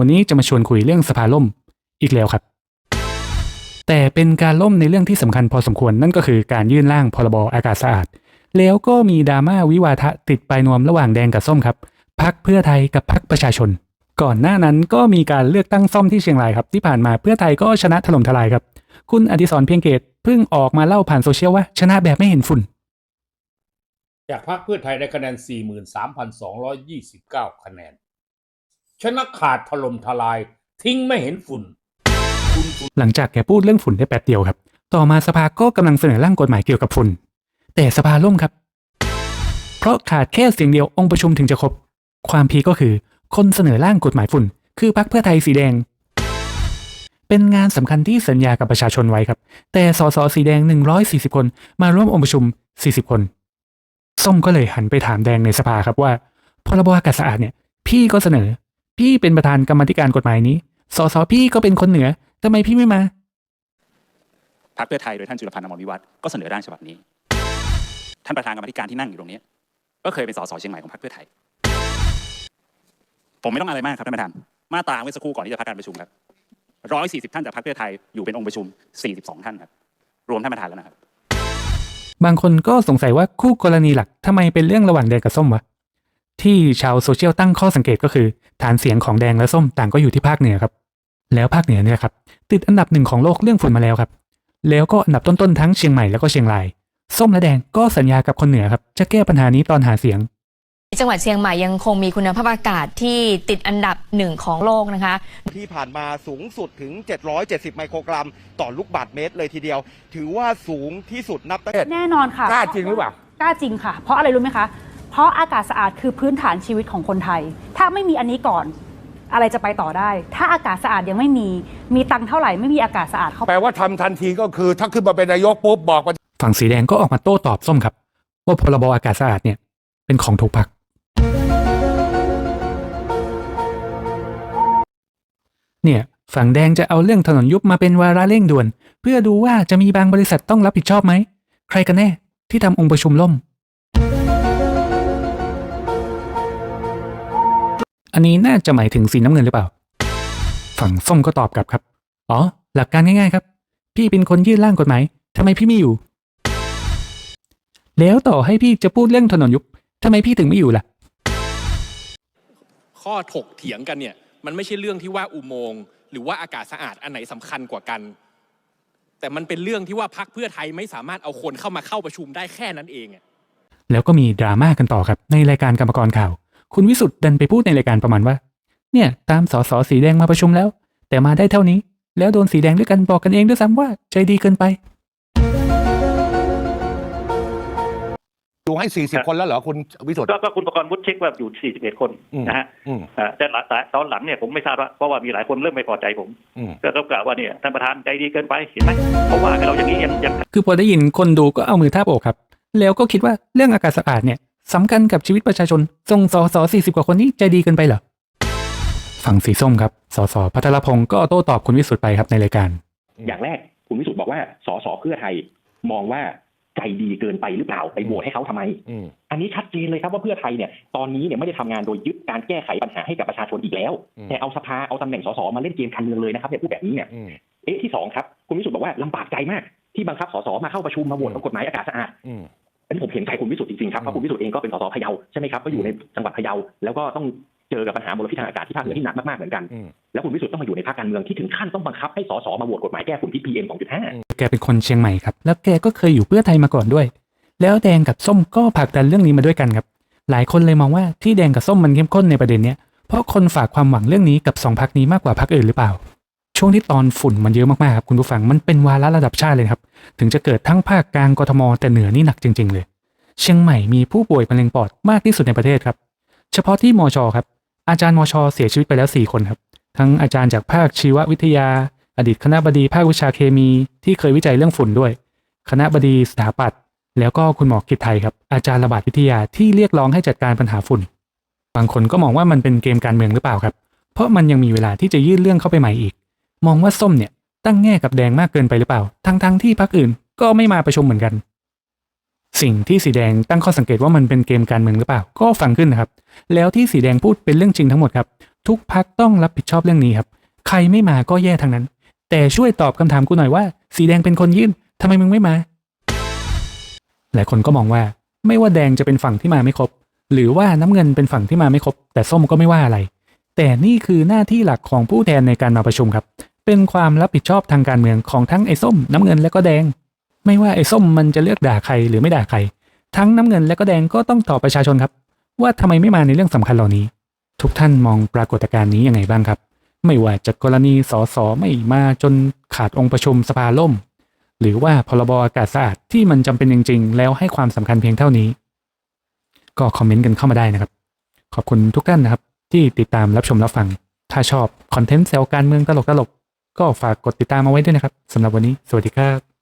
วันนี้จะมาชวนคุยเรื่องสภาล่มอีกแล้วครับ แต่เป็นการล่มในเรื่องที่สำคัญพอสมควรนั่นก็คือการยื่นร่างพรบอากาศสะอาด แล้วก็มีดราม่าวิวาทะติดปลายนวมระหว่างแดงกับส้มครับพักเพื่อไทยกับพักประชาชน ก่อนหน้านั้นก็มีการเลือกตั้งซ่อมที่เชียงรายครับ ที่ผ่านมาเพื่อไทยก็ชนะถล่มทลายครับ คุณอดิศรเพียงเกตเพิ่งออกมาเล่าผ่านโซเชียลว่า ชนะแบบไม่เห็นฝุ่น จากพรรคเพื่อไทยได้คะแนน 43,229 คะแนน ชนะขาดถล่มทลาย ทิ้งไม่เห็นฝุ่น หลังจากแกพูดเรื่องฝุ่นได้แป๊บเดียวครับ ต่อมาสภาก็กำลังเสนอร่างกฎหมายเกี่ยวกับฝุ่น แต่สภาล่มครับ เพราะขาดแค่เสียงเดียวองค์ประชุมถึงจะครบ ความพีก็คือ คนเสนอร่างกฎหมายฝุ่น คือพรรคเพื่อไทยสีแดง เป็นงานสำคัญที่สัญญากับประชาชนไว้ครับ แต่สสสีแดง 140 คน มาร่วมองค์ประชุม 40 คนส้มก็เลยหันไปถามแดงในสภาครับว่าพรบอากาศสะอาดเนี่ย พี่ก็เสนอ พี่เป็นประธานกรรมาธิการกฎหมายนี้ สสพี่ก็เป็นคนเหนือทำไมพี่ไม่มาพรรคเพื่อไทยโดยท่านจุลพันธ์อมรวิวัฒน์ก็เสนอร่างฉบับนี้ ท่านประธานกรรมาธิการที่นั่งอยู่ตรงนี้ ก็เคยเป็นสสเชียงใหม่ของพรรคเพื่อไทย ผมไม่ต้องอะไรมากครับท่านประธาน มาตราเมื่อสักครู่ก่อนที่จะพักการประชุมครับร้อยสี่สิบท่านจากพรรคเพื่อไทยอยู่เป็นองค์ประชุมสี่สิบสองท่านครับ รวมท่านประธานแล้วนะครับ บางคนก็สงสัยว่าคู่กรณีหลักทำไมเป็นเรื่องระหว่างแดงกับส้มวะ ที่ชาวโซเชียลตั้งข้อสังเกตก็คือ ฐานเสียงของแดงและส้มต่างก็อยู่ที่ภาคเหนือครับ แล้วภาคเหนือเนี่ยครับติดอันดับหนึ่งของโลกเรื่องฝุ่นมาแล้วครับ แล้วก็อันดับต้นๆทั้งเชียงใหม่แล้วก็เชียงราย ส้มและแดงก็สัญญากับคนเหนือครับจะแก้ปัญหานี้ตอนหาเสียงจังหวัดเชียงใหม่ยังคงมีคุณภาพอากาศที่ติดอันดับหนึ่งของโลกนะคะ ที่ผ่านมาสูงสุดถึง 770 ไมโครกรัม ต่อลูกบาศก์เมตรเลยทีเดียว ถือว่าสูงที่สุดนับตั้งแต่แน่นอนค่ะกล้าจริงหรือเปล่ากล้าจริงค่ะ เพราะอะไรรู้ไหมคะ เพราะอากาศสะอาดคือพื้นฐานชีวิตของคนไทย ถ้าไม่มีอันนี้ก่อน อะไรจะไปต่อได้ ถ้าอากาศสะอาดยังไม่มี มีตังค์เท่าไหร่ไม่มีอากาศสะอาดเข้าแปลว่าทำทันทีก็คือถ้าขึ้นมาเป็นนายกปุ๊บบอกว่าฝั่งสีแดงก็ออกมาโต้ตอบส้มครับ ว่าพรบอากาศสะอาดเนี่ยเป็นของถูกพักเนี่ยฝั่งแดงจะเอาเรื่องถนนยุบมาเป็นวาระเร่งด่วน เพื่อดูว่าจะมีบางบริษัทต้องรับผิดชอบไหม ใครกันแน่ที่ทำองค์ประชุมล่ม อันนี้น่าจะหมายถึงสีน้ำเงินหรือเปล่า ฝั่งส้มก็ตอบกลับครับ อ๋อ หลักการง่ายๆครับ พี่เป็นคนยื่นร่างกฎหมายทำไมพี่ไม่อยู่ แล้วต่อให้พี่จะพูดเรื่องถนนยุบทำไมพี่ถึงไม่อยู่ล่ะ ข้อถกเถียงกันเนี่ย มันไม่ใช่เรื่องที่ว่าอุโมงค์หรือว่าอากาศสะอาดอันไหนสำคัญกว่ากัน แต่มันเป็นเรื่องที่ว่าพักเพื่อไทยไม่สามารถเอาคนเข้ามาเข้าประชุมได้แค่นั้นเองอะ แล้วก็มีดราม่ากันต่อครับในรายการกรรมกรข่าว คุณวิสุทธ์ดันไปพูดในรายการประมาณว่า เนี่ยตามสสสีแดงมาประชุมแล้ว แต่มาได้เท่านี้ แล้วโดนสีแดงด้วยกันบอกกันเองด้วยซ้ำว่าใจดีเกินไปดูให้ 40 คนแล้วเหรอคุณวิสุทธ์ ก็ก็คุณประกรณ์วุฒิเช็คว่าอยู่ 41 คนอืมนะฮะอืมอ่าแต่หลังตอนหลังเนี่ยผมไม่ทราบว่าเพราะว่ามีหลายคนเริ่มไม่พอใจผมอืมก็ก็กล่าวว่าเนี่ยท่านประธานใจดีเกินไปเห็นไหมเพราะว่าให้เราอย่างนี้ยังยังคือพอได้ยินคนดูก็เอามือทาบอกครับ แล้วก็คิดว่าเรื่องอากาศสะอาดเนี่ย สำคัญกับชีวิตประชาชนทรงสสสี่สิบกว่าคนนี้ใจดีเกินไปเหรอฝั่งสีส้มครับสสพัทรพงศ์ก็โต้ตอบคุณวิสุทธ์ไปครับในรายการ อย่างแรกคุณวิสุทธ์บอกว่าสสเพื่อไทย มองว่าใจดีเกินไปหรือเปล่าไปโหวตให้เขาทำไมอืมอันนี้ชัดเจนเลยครับว่าเพื่อไทยเนี่ยตอนนี้เนี่ยไม่ได้ทำงานโดยยึดการแก้ไขปัญหาให้กับประชาชนอีกแล้วอืมแต่เอาสภาเอาตำแหน่งสสมาเล่นเกมการเมืองเลยนะครับเนี่ยพูดแบบนี้เนี่ยอืมเอ๊ะที่สองครับคุณวิสุทธ์บอกว่าลำบากใจมากที่บังคับสสมาเข้าประชุมมาโหวตกฎหมายอากาศสะอาด อืมอันนี้ผมเห็นใจคุณวิสุทธ์จริงๆครับเพราะคุณวิสุทธ์เองก็เป็นสสพะเยาใช่ไหมครับก็อยู่ในจังหวัดพะเยาแล้วก็ต้องเจอกับปัญหามลพิษทางอากาศที่ภาคเหนือที่หนักมากๆเหมือนกันอืมแล้วคุณวิสุทธ์ต้องมาอยู่ในภาคการเมืองที่ถึงขั้นต้องบังคับให้สสมาโหวตกฎหมายแก้ฝุ่นพิษ PM 2.5แกเป็นคนเชียงใหม่ครับ แล้วแกก็เคยอยู่เพื่อไทยมาก่อนด้วย แล้วแดงกับส้มก็ผลักดันเรื่องนี้มาด้วยกันครับ หลายคนเลยมองว่าที่แดงกับส้มมันเข้มข้นในประเด็นเนี้ยเพราะคนฝากความหวังเรื่องนี้กับสองพักนี้มากกว่าพักอื่นหรือเปล่า ช่วงที่ตอนฝุ่นมันเยอะมากๆครับคุณผู้ฟังมันเป็นวาระระดับชาติเลยครับ ถึงจะเกิดทั้งภาคกลางกทม แต่เหนือนี่หนักจริง ๆ เลย เชียงใหม่มีผู้ป่วยมะเร็งปอดมากที่สุดในประเทศครับ เฉพาะที่มอชครับ อาจารย์มอชเสียชีวิตไปแล้วสี่คนครับ ทั้งอาจารย์จากภาคชีววิทยา อดีตคณะบดีภาควิชาเคมีที่เคยวิจัยเรื่องฝุ่นด้วย คณะบดีสถาปัตย์แล้วก็คุณหมอกิตไทยครับอาจารย์ระบาดวิทยาที่เรียกร้องให้จัดการปัญหาฝุ่น บางคนก็มองว่ามันเป็นเกมการเมืองหรือเปล่าครับ เพราะมันยังมีเวลาที่จะยื่นเรื่องเข้าไปใหม่อีก มองว่าส้มเนี่ยตั้งแง่กับแดงมากเกินไปหรือเปล่า ทั้งๆที่พรรคอื่นก็ไม่มาประชุมเหมือนกัน สิ่งที่สีแดงตั้งข้อสังเกตว่ามันเป็นเกมการเมืองหรือเปล่า ก็ฟังขึ้นนะครับ แล้วที่สีแดงพูดเป็นเรื่องจริงทั้งหมดครับ ทุกพักต้องรับผิดชอบเรื่องนี้ครับ ใครไม่มาก็แย่ทั้งนั้น แต่ช่วยตอบคำถามกูหน่อยว่า สีแดงเป็นคนยื่นทำไมมึงไม่มา หลายคนก็มองว่า ไม่ว่าแดงจะเป็นฝั่งที่มาไม่ครบ หรือว่าน้ำเงินเป็นฝั่งที่มาไม่ครบ แต่ส้มก็ไม่ว่าอะไร แต่นี่คือหน้าที่หลักของผู้แทนในการมาประชุมครับ เป็นความรับผิดชอบทางการเมืองของทั้งไอ้ส้มน้ำเงินและก็แดง ไม่ว่าไอ้ส้มมันจะเลือกด่าใครหรือไม่ด่าใคร ทั้งน้ำเงินและก็แดงก็ต้องตอบประชาชนครับ ว่าทำไมไม่มาในเรื่องสำคัญเหล่านี้ ทุกท่านมองปรากฏการณ์นี้ยังไงบ้างครับ ไม่ว่าจะกรณีสสไม่มาจนขาดองค์ประชุมสภาล่ม หรือว่าพรบอากาศสะอาดที่มันจำเป็นจริง ๆ แล้วให้ความสำคัญเพียงเท่านี้ ก็คอมเมนต์กันเข้ามาได้นะครับ ขอบคุณทุกท่านนะครับ ที่ติดตามรับชมรับฟังถ้าชอบคอนเทนต์แซวการเมืองตลกๆก็ ก็ฝากกดติดตามเอาไว้ด้วยนะครับสำหรับวันนี้ สวัสดีครับ